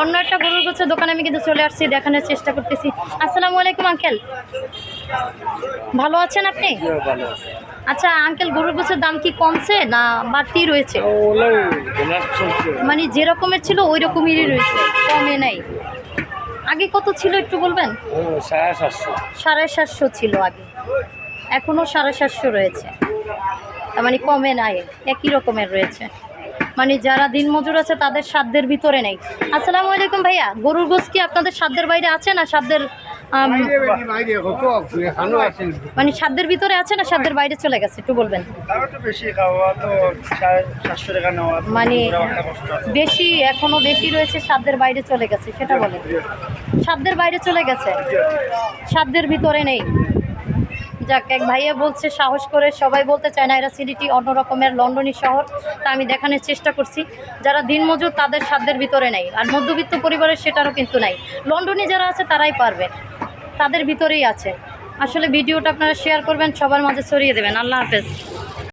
অন্য একটা গরুর গোছের দোকানে আমি কিন্তু চলে আসছি দেখানোর চেষ্টা করতেছি। আসসালামু আলাইকুম আঙ্কেল। ভালো আছেন আপনি? আচ্ছা আঙ্কেল গরুর গোছের দাম কি কমছে না বাড়তি রয়েছে? মানে যে রকমের ছিল ওই রকমেরই রয়েছে কমে নাই। আগে কত ছিল একটু বলবেন? সাড়ে সাতশো। সাড়ে সাতশো ছিল আগে। এখনও সাড়ে সাতশো রয়েছে। তার মানে কমে নাই একই রকমের রয়েছে। মানে যারা দিনমজুর আছে, তাদের সাধ্যের ভিতরে নেই। আসসালামু আলাইকুম ভাইয়া, গরুর গোস কি আপনাদের সাধ্যের বাইরে আছে না সাধ্যের মানে সাধ্যের ভিতরে আছে না সাধ্যের বাইরে চলে গেছে? একটু বলবেন। মানে। বেশি, এখনও বেশি রয়েছে, সাধ্যের বাইরে চলে গেছে, সেটা বলেন। সাধ্যের বাইরে চলে গেছে, সাধ্যের ভিতরে নেই। যাক, এক ভাইয়া বলছে, সাহস করে সবাই বলতে চায় না, এরা সিলিটি অন্য রকমের লন্ডনী শহর, তা আমি দেখানোর চেষ্টা করছি। যারা দিনমজুর তাদের সাধ্যের ভিতরে নেই, আর মধ্যবিত্ত পরিবারের সেটারও কিন্তু নাই। লন্ডনে যারা আছে, তারাই পারবে, তাদের ভিতরেই আছে। আসলে ভিডিওটা আপনারা শেয়ার করবেন, সবার মাঝে ছড়িয়ে দেবেন। আল্লাহ হাফেজ।